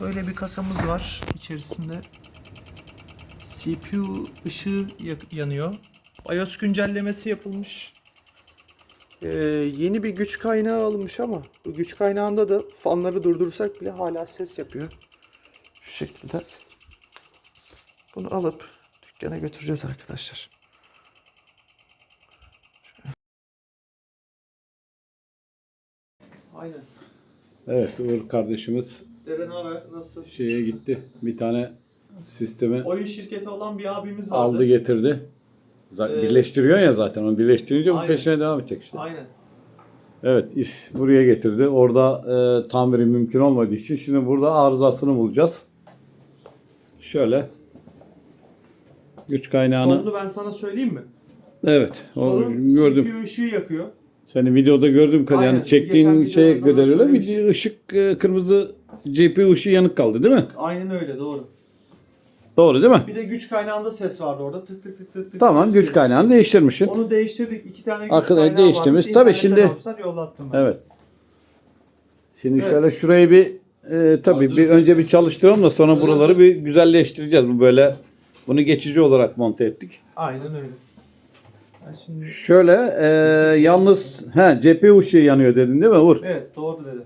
Böyle bir kasamız var. İçerisinde CPU ışığı yanıyor. BIOS güncellemesi yapılmış. Ee, yeni bir güç kaynağı alınmış ama bu güç kaynağında da fanları durdursak bile hala ses yapıyor. Şu şekilde. Bunu alıp dükkana götüreceğiz arkadaşlar. Aynen. Evet Uğur kardeşimiz Dede ne haber? Nasılsın? şeye gitti. Bir tane sistemi Oyun şirketi olan bir abimiz vardı. aldı getirdi. Zaten Ee, birleştiriyor ya zaten. Onu birleştirince bu Aynen. peşine devam edecek işte. Aynen. Evet iş buraya getirdi. Orada e, tamiri mümkün olmadığı için şimdi burada arızasını bulacağız. Şöyle güç kaynağını Sorunu ben sana söyleyeyim mi? evet o, Sorun gördüm. CPU ışığı yakıyor. Seni videoda gördüm kadar Aynen. yani çektiğin Geçen şeye da kadarıyla söylemiştim. video ışık e, kırmızı GPU ışığı yanık kaldı değil mi? Aynen öyle doğru. Doğru değil mi? Bir de güç kaynağında ses vardı orada tık tık tık tık tık. Tamam ses güç geliyor. kaynağını değiştirmişsin. Onu değiştirdik. iki tane güç Arkadaş kaynağı değiştirmiş. varmış. Tabii İnternetten şimdi- almışlar, yollattım ben. Evet. Şimdi Evet. şöyle şurayı bir e, tabii bir önce bir çalıştıralım da sonra buraları bir güzelleştireceğiz. Bu böyle bunu geçici olarak monte ettik. Aynen öyle. Şimdi... Şöyle e, yalnız he CPU ışığı yanıyor dedin değil mi Uğur? Evet doğru dedi.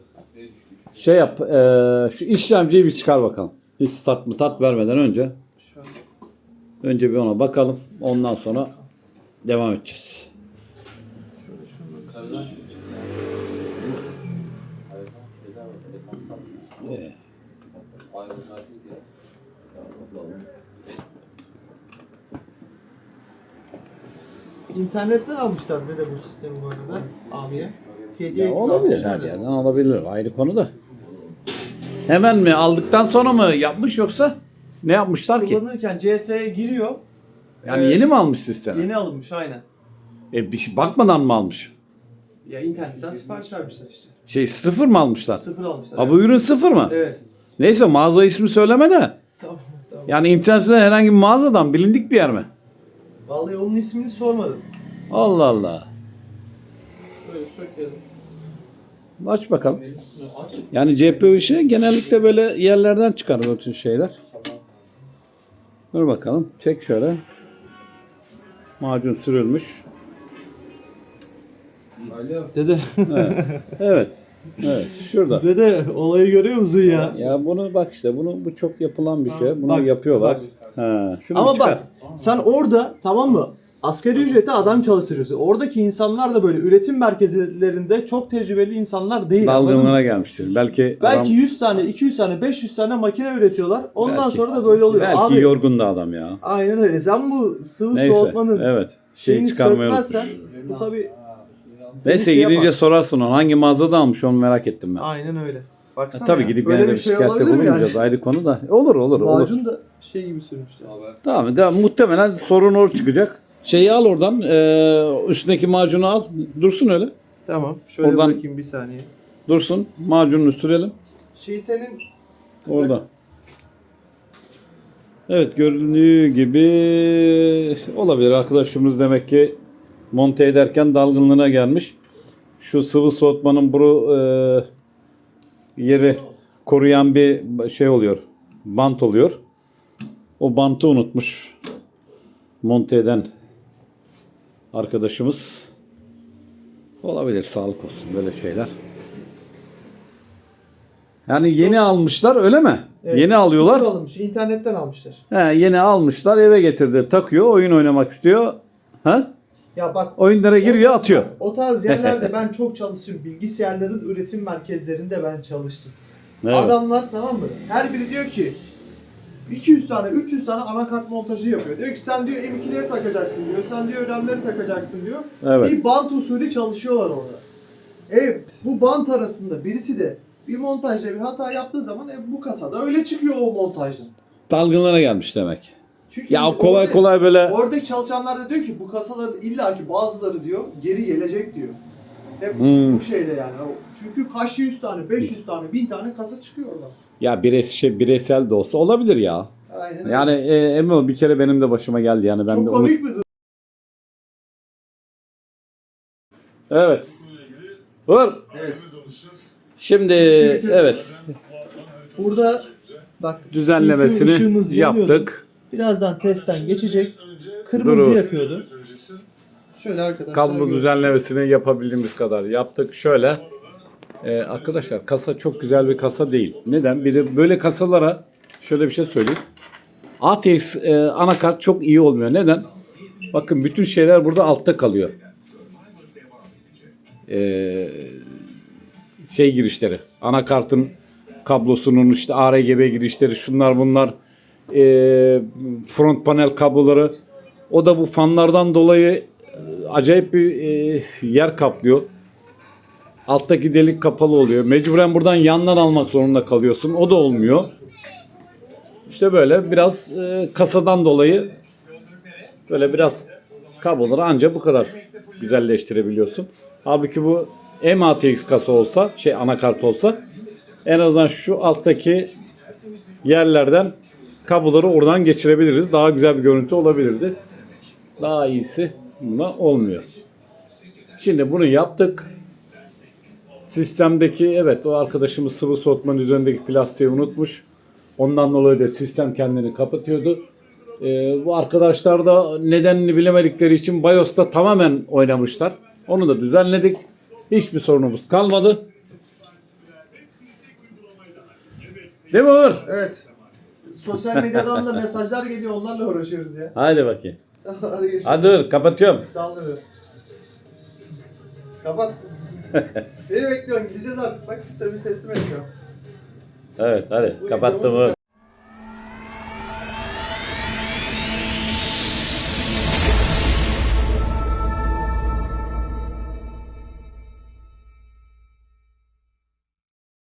Şey yap e, şu işlemciyi bir çıkar bakalım. Hiç start mı tat vermeden önce. Şöyle. Önce bir ona bakalım. Ondan sonra devam edeceğiz. Şöyle şunu. İnternetten almışlar dede bu sistemi bu arada abiye. Hediye Ya olabilir her almışlar. yerden alabilir. Ayrı konu da. Hemen mi aldıktan sonra mı yapmış yoksa ne yapmışlar ki? Kullanırken CS'ye giriyor. Yani yeni mi almış sistemi? Yeni alınmış aynen. E bir şey bakmadan mı almış? Ya internetten sipariş vermişler işte. Şey sıfır mı almışlar? Sıfır almışlar. Ha bu ürün sıfır mı? Evet. Neyse mağaza ismi söyleme de. Tamam tamam. Yani internetten herhangi bir mağazadan bilindik bir yer mi? Vallahi onun ismini sormadım. Allah Allah. Böyle sökelim. Aç bakalım. Yani CPU işi genellikle böyle yerlerden çıkar bu tür şeyler. Dur bakalım. Çek şöyle. Macun sürülmüş. Dede. Evet. Evet. Şurada. Dede olayı görüyor musun ya? Ya bunu bak işte bunu bu çok yapılan bir şey. Bunu Bak, yapıyorlar. Ha, şunu Ama çıkar. bak sen orada tamam mı? Asgari ücrete adam çalıştırıyorsun. Oradaki insanlar da böyle üretim merkezlerinde çok tecrübeli insanlar değil. anladın mı? dalgınlığına gelmiştir. Belki Belki adam, 100 tane, 200 tane, 500 tane makine üretiyorlar. Ondan Belki. sonra da böyle oluyor. belki Abi yorgun da adam ya. aynen öyle. Sen bu sıvı Neyse. soğutmanın Evet. Şey şeyini çıkarmayı sökmezsen bu tabii Neyse şey gidince yapar. sorarsın onu. Hangi mağazada almış onu merak ettim ben. Aynen öyle. Ha, Baksana tabii ya. gidip Böyle yani bir şey şikayette olabilir mi bulunmayacağız. yani? Ayrı konu da. Olur olur olur. Macun da şey gibi sürmüşler. Tamam. Da, muhtemelen sorun or çıkacak. Şeyi al oradan. E, üstündeki macunu al. Dursun öyle. Tamam. Şöyle Oradan- bırakayım bir saniye. Dursun. Macununu sürelim. Şey senin Orada. Evet görüldüğü gibi olabilir. Arkadaşımız demek ki monte ederken dalgınlığına gelmiş. Şu sıvı soğutmanın bu e, yeri koruyan bir şey oluyor. Bant oluyor. O bantı unutmuş. Monte eden arkadaşımız. Olabilir. Sağlık olsun böyle şeyler. Yani yeni almışlar öyle mi? Evet, yeni alıyorlar. sıfır alınmış. internetten almışlar. He, yeni almışlar eve getirdi takıyor oyun oynamak istiyor. Ha? Ya bak Oyunlara giriyor atıyor. o tarz yerlerde ben çok çalıştım. Bilgisayarların üretim merkezlerinde ben çalıştım. Evet. Adamlar tamam mı? Her biri diyor ki 200 tane 300 tane anakart montajı yapıyor. Diyor ki sen diyor M2'leri takacaksın diyor. Sen diyor RAM'leri takacaksın diyor. Evet. Bir bant usulü çalışıyorlar orada. E bu bant arasında birisi de bir montajda bir hata yaptığı zaman e, bu kasada öyle çıkıyor o montajdan. Dalgınlara gelmiş demek. Çünkü Ya kolay orada- kolay böyle Oradaki çalışanlar da diyor ki bu kasaların illaki bazıları diyor geri gelecek diyor. Hep Hmm. bu şeyde yani. Çünkü kaç yüz tane, 500 tane, 1000 tane kasa çıkıyor oradan. ya bireysel, şey, bireysel de olsa olabilir ya. Aynen. Yani e, emin ol bir kere benim de başıma geldi yani ben Çok de onu... komik bir durum. Evet. Vur. Evet. Şimdi evet. Burada bak Düzenlemesini yaptık. Birazdan testten geçecek. Kırmızı Dur. yakıyordu. Şöyle arkadaşlar. Kablo göstereyim. düzenlemesini yapabildiğimiz kadar yaptık. Şöyle e, arkadaşlar kasa çok güzel bir kasa değil. Neden? Bir de böyle kasalara şöyle bir şey söyleyeyim. ATX e, anakart çok iyi olmuyor. Neden? Bakın bütün şeyler burada altta kalıyor. E, şey girişleri. Anakartın kablosunun işte ARGB girişleri şunlar bunlar e, front panel kabloları o da bu fanlardan dolayı e, acayip bir e, yer kaplıyor. Alttaki delik kapalı oluyor. Mecburen buradan yandan almak zorunda kalıyorsun. O da olmuyor. İşte böyle biraz e, kasadan dolayı böyle biraz kabloları ancak bu kadar güzelleştirebiliyorsun. Halbuki bu MATX kasa olsa, şey anakart olsa en azından şu alttaki yerlerden kabloları oradan geçirebiliriz. Daha güzel bir görüntü olabilirdi. Daha iyisi bunda olmuyor. Şimdi bunu yaptık. Sistemdeki evet o arkadaşımız sıvı soğutmanın üzerindeki plastiği unutmuş. Ondan dolayı da sistem kendini kapatıyordu. Ee, bu arkadaşlar da nedenini bilemedikleri için BIOS'ta tamamen oynamışlar. Onu da düzenledik. Hiçbir sorunumuz kalmadı. Değil mi Uğur? Evet. Sosyal medyadan da mesajlar geliyor onlarla uğraşıyoruz ya. Hadi bakayım. Hadi Uğur kapatıyorum. Saldırı. Kapat. Beni bekliyorsun gideceğiz artık bak sistemi teslim edeceğim. Evet hadi kapattım.